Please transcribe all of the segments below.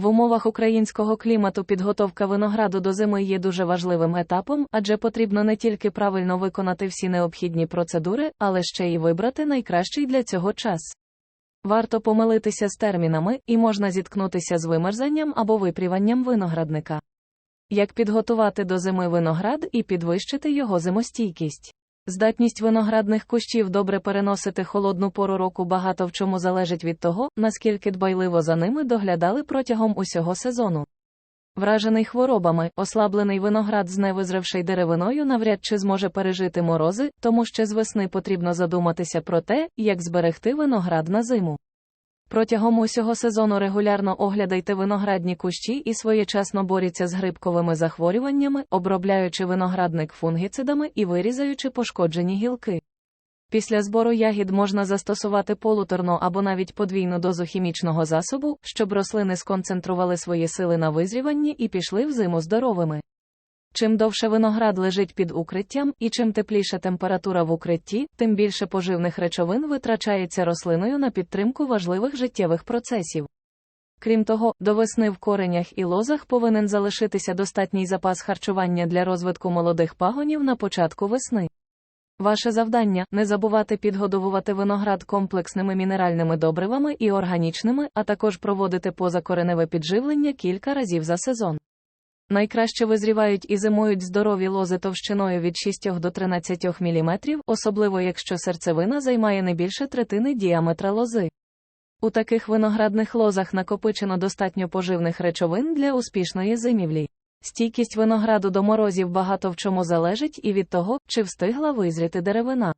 В умовах українського клімату підготовка винограду до зими є дуже важливим етапом, адже потрібно не тільки правильно виконати всі необхідні процедури, але ще й вибрати найкращий для цього час. Варто помилитися з термінами, і можна зіткнутися з вимерзанням або випріванням виноградника. Як підготувати до зими виноград і підвищити його зимостійкість? Здатність виноградних кущів добре переносити холодну пору року багато в чому залежить від того, наскільки дбайливо за ними доглядали протягом усього сезону. Вражений хворобами, ослаблений виноград з невизревшей деревиною навряд чи зможе пережити морози, тому ще з весни потрібно задуматися про те, як зберегти виноград на зиму. Протягом усього сезону регулярно оглядайте виноградні кущі і своєчасно боріться з грибковими захворюваннями, обробляючи виноградник фунгіцидами і вирізаючи пошкоджені гілки. Після збору ягід можна застосувати полуторну або навіть подвійну дозу хімічного засобу, щоб рослини сконцентрували свої сили на визріванні і пішли в зиму здоровими. Чим довше виноград лежить під укриттям і чим тепліша температура в укритті, тим більше поживних речовин витрачається рослиною на підтримку важливих життєвих процесів. Крім того, до весни в коренях і лозах повинен залишитися достатній запас харчування для розвитку молодих пагонів на початку весни. Ваше завдання не забувати підгодовувати виноград комплексними мінеральними добривами і органічними, а також проводити позакореневе підживлення кілька разів за сезон. Найкраще визрівають і зимують здорові лози товщиною від 6 до 13 мм, особливо якщо серцевина займає не більше третини діаметра лози. У таких виноградних лозах накопичено достатньо поживних речовин для успішної зимівлі. Стійкість винограду до морозів багато в чому залежить і від того, чи встигла визріти деревина.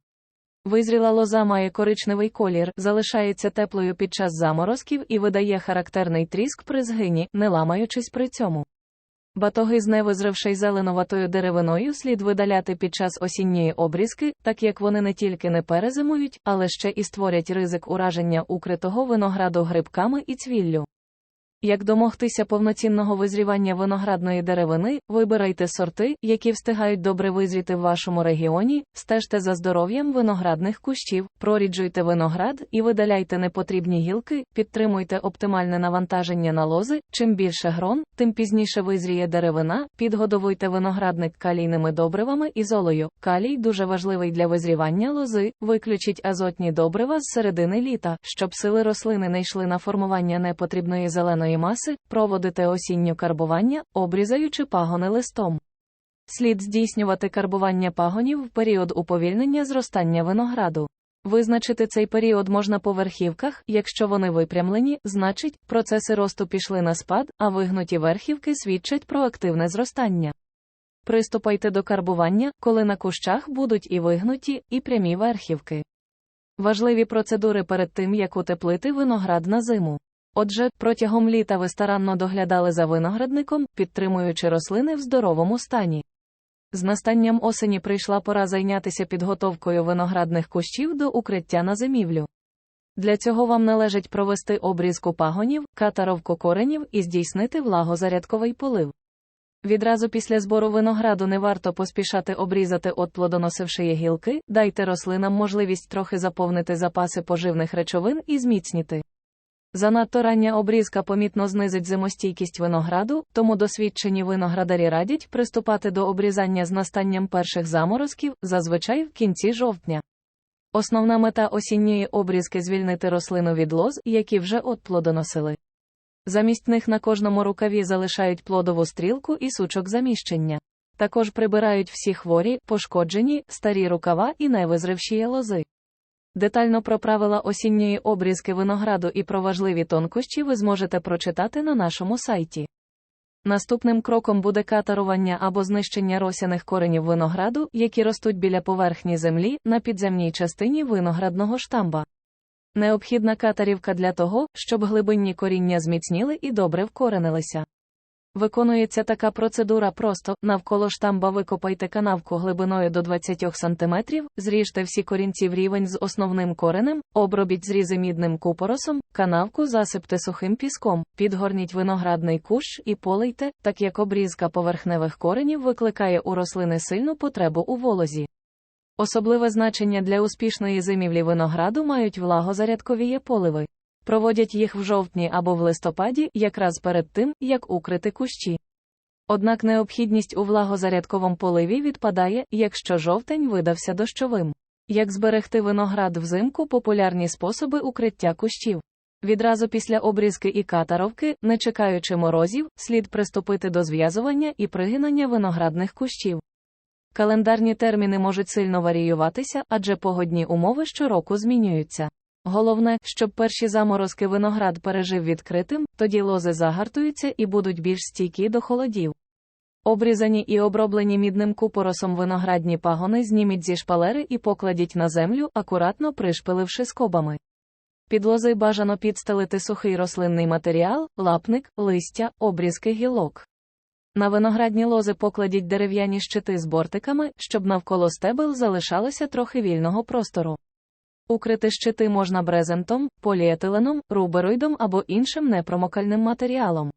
Визріла лоза має коричневий колір, залишається теплою під час заморозків і видає характерний тріск при згині, не ламаючись при цьому. Батоги з невизревшей зеленоватою деревиною слід видаляти під час осінньої обрізки, так як вони не тільки не перезимують, але ще і створять ризик ураження укритого винограду грибками і цвіллю. Як домогтися повноцінного визрівання виноградної деревини, вибирайте сорти, які встигають добре визріти в вашому регіоні, стежте за здоров'ям виноградних кущів, проріджуйте виноград і видаляйте непотрібні гілки, підтримуйте оптимальне навантаження на лози. Чим більше грон, тим пізніше визріє деревина, підгодовуйте виноградник калійними добривами і золою. Калій дуже важливий для визрівання лози, виключіть азотні добрива з середини літа, щоб сили рослини не йшли на формування непотрібної зеленої маси, проводите осіннє карбування, обрізаючи пагони листом. Слід здійснювати карбування пагонів в період уповільнення зростання винограду. Визначити цей період можна по верхівках, якщо вони випрямлені, значить, процеси росту пішли на спад, а вигнуті верхівки свідчать про активне зростання. Приступайте до карбування, коли на кущах будуть і вигнуті, і прямі верхівки. Важливі процедури перед тим, як утеплити виноград на зиму. Отже, протягом літа ви старанно доглядали за виноградником, підтримуючи рослини в здоровому стані. З настанням осені прийшла пора зайнятися підготовкою виноградних кущів до укриття на зимівлю. Для цього вам належить провести обрізку пагонів, катаровку коренів і здійснити влагозарядковий полив. Відразу після збору винограду не варто поспішати обрізати от плодоносивші гілки, дайте рослинам можливість трохи заповнити запаси поживних речовин і зміцніти. Занадто рання обрізка помітно знизить зимостійкість винограду, тому досвідчені виноградарі радять приступати до обрізання з настанням перших заморозків, зазвичай в кінці жовтня. Основна мета осінньої обрізки звільнити рослину від лоз, які вже от плодоносили. Замість них на кожному рукаві залишають плодову стрілку і сучок заміщення. Також прибирають всі хворі, пошкоджені, старі рукава і невизривші лози. Детально про правила осінньої обрізки винограду і про важливі тонкощі ви зможете прочитати на нашому сайті. Наступним кроком буде катарування або знищення росяних коренів винограду, які ростуть біля поверхні землі на підземній частині виноградного штамба. Необхідна катарівка для того, щоб глибинні коріння зміцніли і добре вкоренилися. Виконується така процедура просто, навколо штамба викопайте канавку глибиною до 20 см, зріжте всі корінці в рівень з основним коренем, обробіть зрізи мідним купоросом, канавку засипте сухим піском, підгорніть виноградний кущ і полийте, так як обрізка поверхневих коренів викликає у рослини сильну потребу у волозі. Особливе значення для успішної зимівлі винограду мають влагозарядкові поливи. Проводять їх в жовтні або в листопаді, якраз перед тим, як укрити кущі. Однак необхідність у влагозарядковому поливі відпадає, якщо жовтень видався дощовим. Як зберегти виноград взимку популярні способи укриття кущів. Відразу після обрізки і катаровки, не чекаючи морозів, слід приступити до зв'язування і пригинання виноградних кущів. Календарні терміни можуть сильно варіюватися, адже погодні умови щороку змінюються. Головне, щоб перші заморозки виноград пережив відкритим, тоді лози загартуються і будуть більш стійкі до холодів. Обрізані і оброблені мідним купоросом виноградні пагони зніміть зі шпалери і покладіть на землю, акуратно пришпиливши скобами. Під лози бажано підстелити сухий рослинний матеріал, лапник, листя, обрізки гілок. На виноградні лози покладіть дерев'яні щити з бортиками, щоб навколо стебел залишалося трохи вільного простору. Укрити щити можна брезентом, поліетиленом, рубероїдом або іншим непромокальним матеріалом.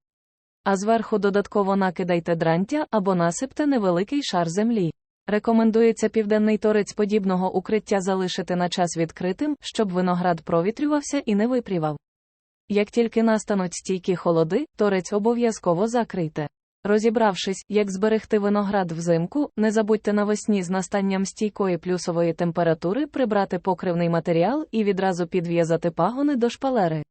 А зверху додатково накидайте дрантя або насипте невеликий шар землі. Рекомендується південний торець подібного укриття залишити на час відкритим, щоб виноград провітрювався і не випрівав. Як тільки настануть стійкі холоди, торець обов'язково закрийте. Розібравшись, як зберегти виноград взимку, не забудьте навесні з настанням стійкої плюсової температури прибрати покривний матеріал і відразу підв'язати пагони до шпалери.